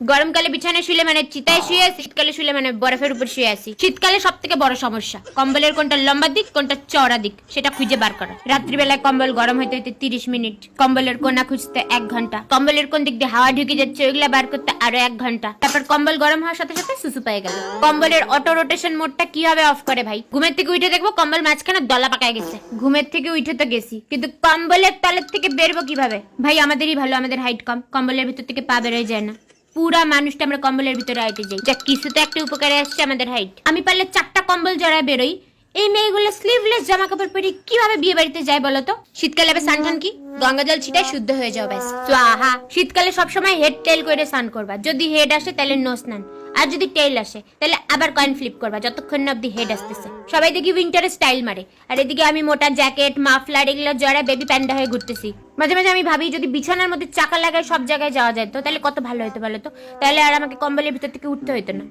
গরমকালে বিছানায় শুলে মানে চিতায় শুয়ে আছি শীতকালে শুলে মানে বরফের উপর শুয়ে আছি শীতকালে সব থেকে বড় সমস্যা, কম্বলের কোনটা লম্বা দিক, কোনটা চওড়া দিক, সেটা খুঁজে বার করা। রাত্রিবেলায় কম্বল গরম হইতে হইতে তিরিশ মিনিট, কম্বলের কোনা খুঁজতে এক ঘণ্টা, কম্বলের কোন দিক দিয়ে হাওয়া ঢুকে যাচ্ছে ওইগুলা বার করতে আরও এক ঘণ্টা। তারপর কম্বল গরম হওয়ার সাথে সাথে সুসু পেয়ে গেল। কম্বলের অটো রোটেশন মোডটা কীভাবে অফ করে ভাই? ঘুমের থেকে উঠে দেখব কম্বল মাঝখানে দলা পাকায় গেছে। ঘুমের থেকে উঠে তো গেছি, কিন্তু কম্বলের তলের থেকে বেরবো কীভাবে? ভাই, আমাদেরই ভালো, আমাদের হাইট কম, কম্বলের ভিতর থেকে পা বেরোয় যায় না। পুরা মানুষটা আমরা কম্বলের ভিতরে হাইটে যাই। যা কিছু তো একটা উপকারে আসছে আমাদের হাইট আমি পারলে চারটা কম্বল জড়ায় বেরোই। এই মেয়েগুলো স্লিভলেস জামা কাপড় পরে কীভাবে বিয়ে বাড়িতে যায় বলতো শীতকালে আবার সানঠান কি? গঙ্গা জল ছিটায় শুদ্ধ হয়ে যাও ব্যাস। আহা শীতকালে সবসময় হেড টেল করে স্নান করবা। যদি হেড আসে, তাহলে নো স্নান। আর যদি টেল আসে, তাহলে আবার কয়েন ফ্লিপ করবা, যতক্ষণ না অব্দি হেড আসতেছে। সবাই দেখি উইন্টারে স্টাইল মারে। আর এদিকে আমি মোটা জ্যাকেট মাফলার এগুলো জড়ায় বেবি প্যান্ডা হয়ে ঘুরতেছি। মাঝে মাঝে আমি ভাবি, যদি বিছানার মধ্যে চাকা লাগায় সব জায়গায় যাওয়া যায় তো, তাহলে কত ভালো হতো বলো তো? তাহলে আর আমাকে কম্বলের ভিতর থেকে উঠতে হতো না।